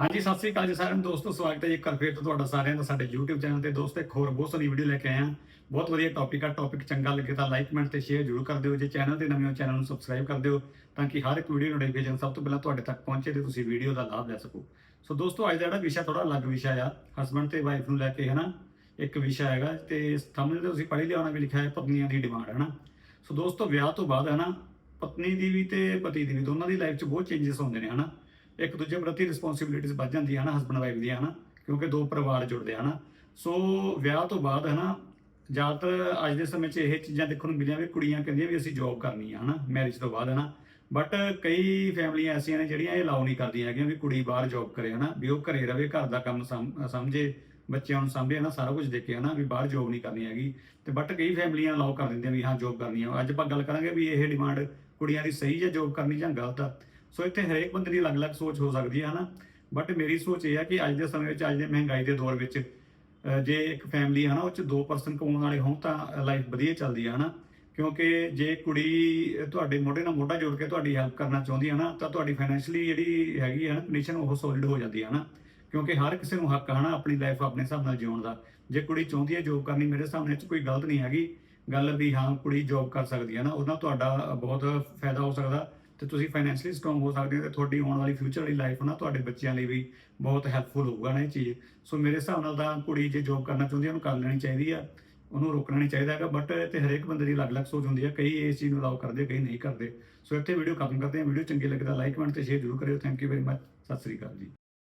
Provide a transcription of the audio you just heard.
ਹਾਂਜੀ, ਸਤਿ ਸ੍ਰੀ ਅਕਾਲ ਜੀ ਸਾਰਿਆਂ ਨੂੰ। ਦੋਸਤੋ, ਸਵਾਗਤ ਹੈ ਜੀ ਕਰ ਫੇਰ ਤੋਂ ਤੁਹਾਡਾ ਸਾਰਿਆਂ ਦਾ ਸਾਡੇ YouTube ਚੈਨਲ ਤੇ। ਦੋਸਤੋ, ਇੱਕ ਹੋਰ ਬਹੁਤ ਸਾਰੀ ਵੀਡੀਓ ਲੈ ਕੇ ਆਏ ਹਾਂ। ਬਹੁਤ ਵਧੀਆ ਟੌਪਿਕ ਆ। ਟੌਪਿਕ ਚੰਗਾ ਲੱਗੇ ਤਾਂ ਲਾਈਕ ਕਮੈਂਟ ਤੇ ਸ਼ੇਅਰ ਜ਼ਰੂਰ ਕਰ ਦਿਓ। ਜੇ ਚੈਨਲ ਤੇ ਨਵੇਂ ਹੋ, ਚੈਨਲ ਨੂੰ ਸਬਸਕ੍ਰਾਈਬ ਕਰ ਦਿਓ ਤਾਂ ਕਿ ਹਰ ਇੱਕ ਵੀਡੀਓ ਨੋਟੀਫਿਕੇਸ਼ਨ ਸਭ ਤੋਂ ਪਹਿਲਾਂ ਤੁਹਾਡੇ ਤੱਕ ਪਹੁੰਚੇ ਤੇ ਤੁਸੀਂ ਵੀਡੀਓ ਦਾ ਲਾਭ ਲੈ ਸਕੋ। ਸੋ ਦੋਸਤੋ, ਅੱਜ ਦਾ ਜਿਹੜਾ ਵਿਸ਼ਾ ਥੋੜਾ ਅਲੱਗ ਵਿਸ਼ਾ ਆ। ਹਸਬੰਡ ਤੇ ਵਾਈਫ ਨੂੰ ਲੈ ਕੇ, ਹਨਾ? ਇੱਕ ਵਿਸ਼ਾ ਹੈਗਾ ਤੇ ਥੰਬਨੇਲ ਤੇ ਤੁਸੀਂ ਪੜ੍ਹ ਲਿਆ ਹੋਣਾ ਵੀ ਲਿਖਿਆ ਹੈ, ਪਤਨੀਆਂ ਦੀ ਡਿਮਾਂਡ ਹਨਾ? ਸੋ ਦੋਸਤੋ, ਵਿਆਹ ਤੋਂ ਬਾਅਦ, ਹਨਾ? ਪਤਨੀ ਦੀ ਵੀ ਤੇ ਪਤੀ ਦੀ ਵੀ ਦੋਨਾਂ ਦੀ ਲਾਈਫ 'ਚ ਬਹੁਤ ਚੇਂਜਸ ਹੁੰਦੇ ਨੇ, ਹਨਾ? ਇੱਕ ਦੂਜੇ ਪ੍ਰਤੀ ਰਿਸਪੌਂਸਿਬਿਲਿਟੀਜ਼ ਵੱਧ ਜਾਂਦੀਆਂ ਹਨਾ ਹਸਬੰਡ ਵਾਈਫ ਦੀਆਂ, ਹਨਾ? ਕਿਉਂਕਿ ਦੋ ਪਰਿਵਾਰ ਜੁੜਦੇ ਹਨਾ? ਸੋ ਵਿਆਹ ਤੋਂ ਬਾਅਦ, ਹਨਾ, ਜ਼ਿਆਦਾਤਰ ਅੱਜ ਦੇ ਸਮੇਂ 'ਚ ਇਹ ਚੀਜ਼ਾਂ ਦੇਖਣ ਨੂੰ ਮਿਲੀਆਂ ਵੀ ਕੁੜੀਆਂ ਕਹਿੰਦੀਆਂ ਵੀ ਅਸੀਂ ਜੌਬ ਕਰਨੀ ਆ, ਹਨਾ ਮੈਰਿਜ ਤੋਂ ਬਾਅਦ, ਹਨਾ? ਬਟ ਕਈ ਫੈਮਲੀਆਂ ਐਸੀਆਂ ਨੇ ਜਿਹੜੀਆਂ ਇਹ ਅਲਾਉ ਨਹੀਂ ਕਰਦੀਆਂ ਹੈਗੀਆਂ ਵੀ ਕੁੜੀ ਬਾਹਰ ਜੌਬ ਕਰੇ, ਹਨਾ? ਵੀ ਉਹ ਘਰੇ ਰਵੇ, ਘਰ ਦਾ ਕੰਮ ਸਮ- ਸਮਝੇ, ਬੱਚਿਆਂ ਨੂੰ ਸਾਂਭੇ, ਹਨਾ? ਸਾਰਾ ਕੁਝ ਦੇਖੇ, ਹਨਾ? ਵੀ ਬਾਹਰ ਜੌਬ ਨਹੀਂ ਕਰਨੀ ਹੈਗੀ। ਤੇ ਬਟ ਕਈ ਫੈਮਲੀਆਂ ਅਲਾਉ ਕਰ ਦਿੰਦੀਆਂ ਵੀ ਹਾਂ ਜੌਬ ਕਰਨੀ ਆ। ਅੱਜ ਆਪਾਂ ਗੱਲ ਕਰਾਂਗੇ ਵੀ ਇਹ ਡਿਮਾਂਡ ਕੁੜੀਆਂ ਦੀ ਸਹੀ ਹੈ ਜੌਬ ਕਰਨੀ ਜਾਂ ਗਲਤ ਆ? ਸੋ ਇੱਥੇ ਹਰੇਕ ਬੰਦੇ ਦੀ ਅਲੱਗ-ਅਲੱਗ ਸੋਚ ਹੋ ਸਕਦੀ ਹੈ, ਹਨਾ? ਬਟ ਮੇਰੀ ਸੋਚ ਇਹ ਹੈ ਕਿ ਅੱਜ ਦੇ ਸਮੇਂ ਵਿੱਚ, ਅੱਜ ਦੇ ਮਹਿੰਗਾਈ ਦੇ ਦੌਰ ਵਿੱਚ ਜੇ ਇੱਕ ਫੈਮਿਲੀ ਹੈ ਨਾ, ਉਹ ਚ ਦੋ ਪਰਸਨ ਕਮਾਉਣ ਵਾਲੇ ਹੋਣ ਤਾਂ ਲਾਈਫ ਵਧੀਆ ਚੱਲਦੀ ਹੈ, ਹਨਾ? ਕਿਉਂਕਿ ਜੇ ਕੁੜੀ ਤੁਹਾਡੇ ਮੋਢੇ ਨਾਲ ਮੋਢਾ ਜੋੜ ਕੇ ਤੁਹਾਡੀ ਹੈਲਪ ਕਰਨਾ ਚਾਹੁੰਦੀ ਹੈ ਨਾ, ਤਾਂ ਤੁਹਾਡੀ ਫਾਈਨੈਂਸ਼ਲੀ ਜਿਹੜੀ ਹੈਗੀ ਹੈ ਨਾ ਕੰਡੀਸ਼ਨ ਉਹ ਸੋਲਿਡ ਹੋ ਜਾਂਦੀ ਹੈ ਨਾ ਕਿਉਂਕਿ ਹਰ ਕਿਸੇ ਨੂੰ ਹੱਕ ਹੈ ਨਾ ਆਪਣੀ ਲਾਈਫ ਆਪਣੇ ਹਿਸਾਬ ਨਾਲ ਜਿਉਣ ਦਾ। ਜੇ ਕੁੜੀ ਚਾਹੁੰਦੀ ਹੈ ਜੋਬ ਕਰਨੀ, ਮੇਰੇ ਸਾਹਮਣੇ ਚ ਕੋਈ ਗਲਤ ਨਹੀਂ ਹੈਗੀ। ਗੱਲ ਵੀ ਹਾਂ, ਕੁੜੀ ਜੋਬ ਕਰ ਸਕਦੀ ਹੈ ਨਾ ਉਹਦਾ ਤੁਹਾਡਾ ਬਹੁਤ ਫਾਇਦਾ ਹੋ ਸਕਦਾ। ਤੇ ਤੁਸੀਂ ਫਾਈਨੈਂਸ਼ਲੀ ਸਟਰੋਂਗ ਹੋ ਸਕਦੇ ਹੋ ਤੇ ਤੁਹਾਡੀ ਆਉਣ ਵਾਲੀ ਫਿਊਚਰ ਵਾਲੀ ਲਾਈਫ ਨਾ ਤੁਹਾਡੇ ਬੱਚਿਆਂ ਲਈ ਵੀ ਬਹੁਤ ਹੈਲਪਫੁਲ ਹੋਊਗਾ ਨਾ ਇਹ ਚੀਜ਼। ਸੋ ਮੇਰੇ ਹਿਸਾਬ ਨਾਲ ਤਾਂ ਕੁੜੀ ਜੇ ਜੋਬ ਕਰਨਾ ਚਾਹੁੰਦੀ ਹੈ ਉਹਨੂੰ ਕਰ ਲੈਣੀ ਚਾਹੀਦੀ ਆ, ਉਹਨੂੰ ਰੋਕਣਾ ਨਹੀਂ ਚਾਹੀਦਾ ਹੈਗਾ ਬਟ ਤੇ ਹਰੇਕ ਬੰਦੇ ਦੀ ਅਲੱਗ-ਅਲੱਗ ਸੋਚ ਹੁੰਦੀ ਹੈ ਕਈ ਇਸ ਚੀਜ਼ ਨੂੰ ਅਲਾਉ ਕਰਦੇ, ਕਈ ਨਹੀਂ ਕਰਦੇ। ਸੋ ਇੱਥੇ ਵੀਡੀਓ ਖਤਮ ਕਰਦੇ ਹਾਂ ਵੀਡੀਓ ਚੰਗੀ ਲੱਗੇ ਤਾਂ ਲਾਈਕ ਕਮੈਂਟ ਤੇ ਸ਼ੇਅਰ ਜ਼ਰੂਰ ਕਰਿਓ। Thank you very much Sat Sri ਅਕਾਲ ਜੀ।